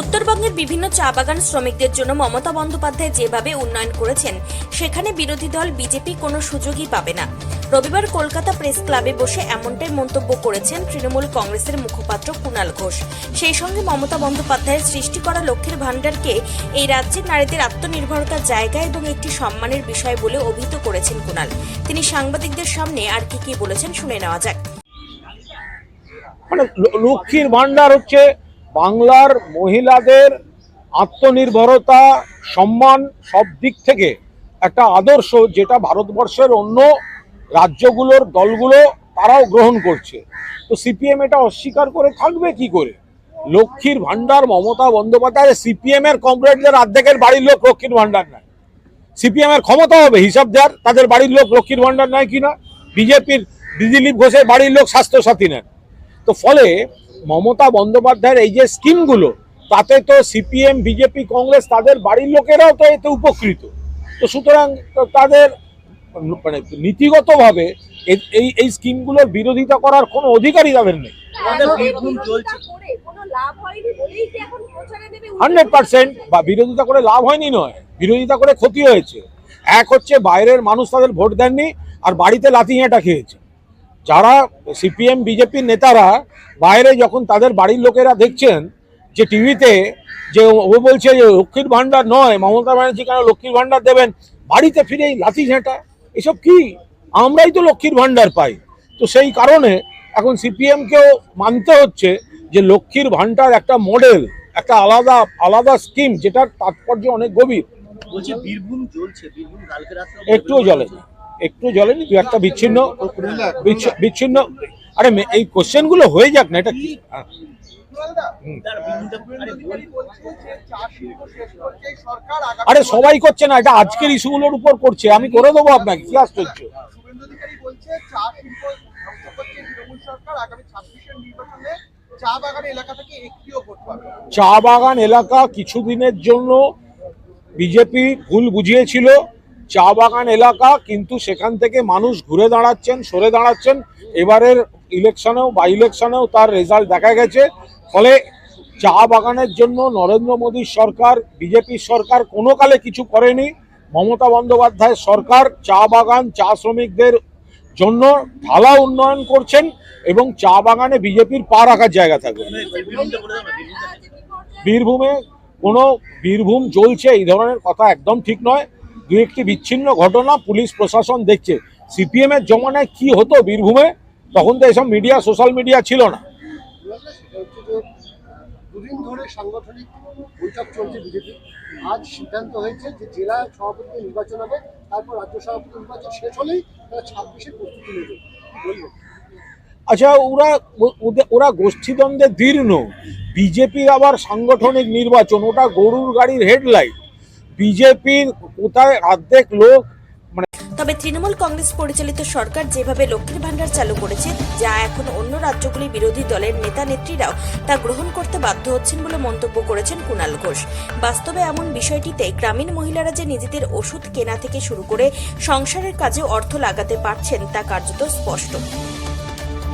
উত্তরবঙ্গের বিভিন্ন চা বাগান শ্রমিকদের জন্য মমতা বন্দ্যোপাধ্যায় যেভাবে উন্নয়ন করেছেন, সেখানে বিরোধী দল বিজেপি কোনো সুযোগই পাবে না। রবিবার কলকাতা প্রেস ক্লাবে বসে এমনটাই মন্তব্য করেছেন তৃণমূল কংগ্রেসের মুখপাত্র কুণাল ঘোষ। সেই সঙ্গে মমতা বন্দ্যোপাধ্যায়ের সৃষ্টি করা লক্ষ্মীর ভাণ্ডারকে এই রাজ্যের নারীদের আত্মনির্ভরতার জায়গা এবং একটি সম্মানের বিষয় বলে অভিহিত করেছেন কুণাল তিনি সাংবাদিকদের সামনে আর কি কি বলেছেন শুনে নেওয়া যাক। মানে লক্ষ্মীর ভান্ডার হচ্ছে বাংলার মহিলাদের আত্মনির্ভরতা, সম্মান সব দিক থেকে একটা আদর্শ যেটা ভারতবর্ষের অন্য রাজ্যগুলোর দলগুলো তারাও গ্রহণ করছে। তো সিপিএম এটা অস্বীকার করে থাকবে কি করে? লক্ষ্মীর ভান্ডার মমতা বন্দ্যোপাধ্যায় সিপিএম এর কমরেডদের অর্ধেকের বাড়ির লোক লক্ষ্মীর ভান্ডার নেয়। সিপিএম এর ক্ষমতা হবে, হিসাব দেওয়ার তাদের বাড়ির লোক লক্ষ্মীর ভান্ডার নেয় কিনা? বিজেপির দিলীপ ঘোষের বাড়ির লোক স্বাস্থ্যসাথী নেন। তো ফলে মমতা বন্দ্যোপাধ্যায়ের এই যে স্কিমগুলো তাতে তো সিপিএম বিজেপি কংগ্রেস তাদের বাড়ির লোকেরাও তো এতে উপকৃত। তো সুতরাং তাদের মানে নীতিগতভাবে এই এই স্কিমগুলোর বিরোধিতা করার কোনো অধিকারই তাদের নেই। আমাদের বীরভূম চলছে। কোনো লাভ হয়নি বলেই কি এখন প্রচারে দেবে হান্ড্রেড পার্সেন্ট বা বিরোধিতা করে লাভ হয়নি নয় বিরোধিতা করে ক্ষতি হয়েছে। এক হচ্ছে বাইরের মানুষ তাদের ভোট দেননি আর বাড়িতে লাথি হেঁটা খেয়েছে। যারা সিপিএম বিজেপির নেতারা বাইরে যখন তাদের বাড়ির লোকেরা দেখছেন যে টিভিতে যে ও বলছে যে লক্ষ্মীর ভাণ্ডার নয় মমতা ব্যানার্জি কেন লক্ষ্মীর ভাণ্ডার দেবেন বাড়িতে ফিরেই লাথি ঝেঁটা এসব কি? আমরাই তো লক্ষ্মীর ভাণ্ডার পাই। তো সেই কারণে এখন সিপিএমকেও মানতে হচ্ছে যে লক্ষ্মীর ভাণ্ডার একটা মডেল একটা আলাদা আলাদা স্কিম যেটার তাৎপর্য অনেক গভীর। বলছি বীরভূম চলছে একটু জ্বলেনি দু একটা বিচ্ছিন্ন বিচ্ছিন্ন। আরে এই কোশ্চেনগুলো হয়ে যাক না, এটা কি? আরে সবাই করছে না, এটা আজকের ইস্যুগুলোর উপর করছে, আমি করে দেবো আপনাকে, কি আশ্চর্য। চা বাগান এলাকা কিছুদিনের জন্য বিজেপি ভুল বুঝিয়েছিল। চা বাগান এলাকা, কিন্তু সেখান থেকে মানুষ ঘুরে দাঁড়াচ্ছেন, সরে দাঁড়াচ্ছেন। এবারের ইলেকশনেও বা ইলেকশনেও তার রেজাল্ট দেখা গেছে। ফলে চা বাগানের জন্য নরেন্দ্র মোদীর সরকার, বিজেপির সরকার কোনো কালে কিছু করেনি। মমতা বন্দ্যোপাধ্যায় সরকার চা বাগান চা শ্রমিকদের জন্য ঢালা উন্নয়ন করছেন এবং চা বাগানে বিজেপির পা রাখার জায়গা থাকবে। বীরভূমে কোনো বীরভূম চলছে এই ধরনের কথা একদম ঠিক নয়। দু একটি বিচ্ছিন্ন ঘটনা পুলিশ প্রশাসন দেখছে। সিপিএম এর জমানায় কি হতো বীরভূমে? তখন তো এসব মিডিয়া সোশ্যাল মিডিয়া ছিল না। দুদিন ধরে সাংগঠনিক বৈঠক চলছে বিজেপি। আজ সিদ্ধান্ত হয়েছে যে জেলা সভাপতি নির্বাচন হবে তারপর রাজ্য সভাপতি নির্বাচন শেষ হলেই তারা ছাব্বিশে প্রস্তুতি নেবে। আচ্ছা ওরা ওরা গোষ্ঠীদ্বন্দ্বে দীর্ণ। বিজেপির আবার সাংগঠনিক নির্বাচন ওটা গরুর গাড়ির হেডলাইট বিজেপির কোথায় অর্ধেক লোক তবে তৃণমূল কংগ্রেস পরিচালিত সরকার যেভাবে লক্ষ্মীর ভাণ্ডার চালু করেছে, যা এখন অন্য রাজ্যগুলি বিরোধী দলের নেতা নেত্রীরাও তা গ্রহণ করতে বাধ্য হচ্ছেন বলে মন্তব্য করেছেন কুণাল ঘোষ। বাস্তবে এমন বিষয়টিতে গ্রামীণ মহিলারা যে নিজেদের ওষুধ কেনা থেকে শুরু করে সংসারের কাজে অর্থ লাগাতে পারছেন তা কার্যত স্পষ্ট।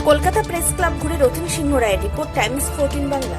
কলকাতা প্রেস ক্লাব ঘুরে রথিন সিংহ রায়ের report, Times fourteen Bangla.